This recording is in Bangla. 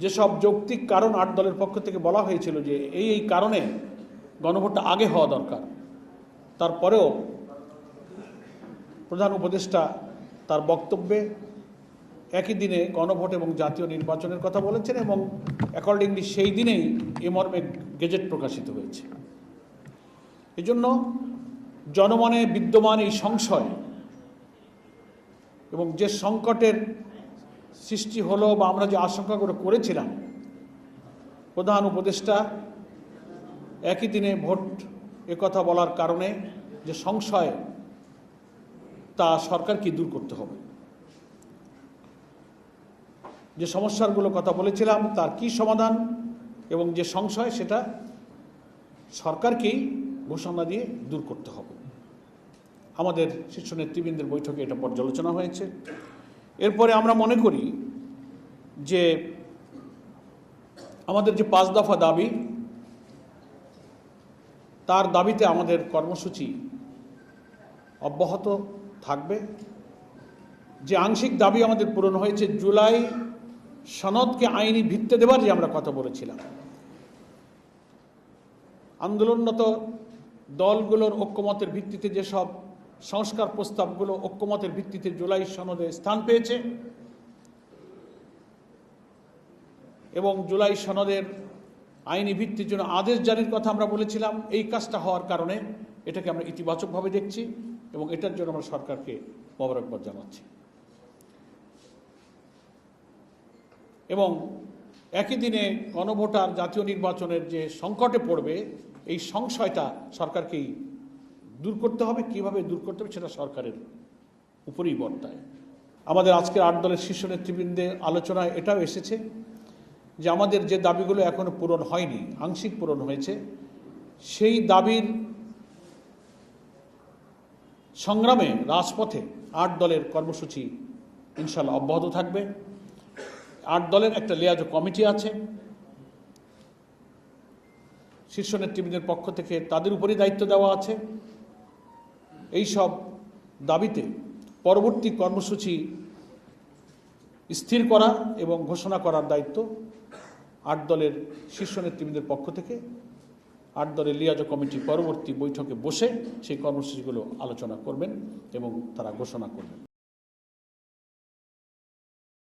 যেসব যৌক্তিক কারণ আট দলের পক্ষ থেকে বলা হয়েছিল যে এই এই কারণে গণভোটটা আগে হওয়া দরকার। তারপরেও প্রধান উপদেষ্টা তার বক্তব্যে একই দিনে গণভোট এবং জাতীয় নির্বাচনের কথা বলেছেন এবং অ্যাকর্ডিংলি সেই দিনেই এ মর্মে গেজেট প্রকাশিত হয়েছে। এজন্য জনমনে বিদ্যমান এই সংশয় এবং যে সংকটের সৃষ্টি হলো বা আমরা যে আশঙ্কা করে করেছিলাম, প্রধান উপদেষ্টা একই দিনে ভোট কথা বলার কারণে যে সংশয়, তা সরকারকে দূর করতে হবে। যে সমস্যাগুলো কথা বলেছিলাম, তার কি সমাধান এবং যে সংশয় সেটা সরকারকেই ঘোষণা দিয়ে দূর করতে হবে। আমাদের শীর্ষ নেতৃবৃন্দের বৈঠকে এটা পর্যালোচনা হয়েছে। এরপরে আমরা মনে করি যে আমাদের যে পাঁচ দফা দাবি, তার দাবিতে আমাদের কর্মসূচি অব্যাহত থাকবে। যে আংশিক দাবি আমাদের পূরণ হয়েছে জুলাই সনদকে আইনি ভিত্তি দেওয়ার যে আমরা কথা বলেছিলাম। আন্দোলনরত দলগুলোর ঐক্যমতের ভিত্তিতে যেসব সংস্কার প্রস্তাবগুলো ঐক্যমতের ভিত্তিতে জুলাই সনদে স্থান পেয়েছে এবং জুলাই সনদের আইনি ভিত্তির জন্য আদেশ জারির কথা আমরা বলেছিলাম। এই কাজটা হওয়ার কারণে এটাকে আমরা ইতিবাচকভাবে দেখছি এবং এটার জন্য আমরা সরকারকে মোবারকবাদ জানাচ্ছি। এবং একই দিনে গণভোটার জাতীয় নির্বাচনের যে সংকটে পড়বে, এই সংশয়টা সরকারকেই দূর করতে হবে, কীভাবে দূর করতে হবে সেটা সরকারের উপরেই বর্তায়। আমাদের আজকের আট দলের শীর্ষ নেতৃবৃন্দের আলোচনায় এটাও এসেছে যে আমাদের যে দাবিগুলো এখনও পূরণ হয়নি, আংশিক পূরণ হয়েছে, সেই দাবির সংগ্রামে, রাজপথে আট দলের কর্মসূচি ইনশাল্লাহ অব্যাহত থাকবে। আট দলের একটা লেয়াজ কমিটি আছে। শীর্ষ নেতৃবৃন্দের পক্ষ থেকে তাদের উপরই দায়িত্ব দেওয়া আছে। এই সব দাবিতে পরবর্তী কর্মসূচি স্থির করা এবং ঘোষণা করার দায়িত্ব আট দলের শীর্ষ নেতৃবৃন্দের পক্ষ থেকে। আট দলের লিয়াজ কমিটি পরবর্তী বৈঠকে বসে সেই কর্মসূচিগুলো আলোচনা করবেন এবং তারা ঘোষণা করবেন।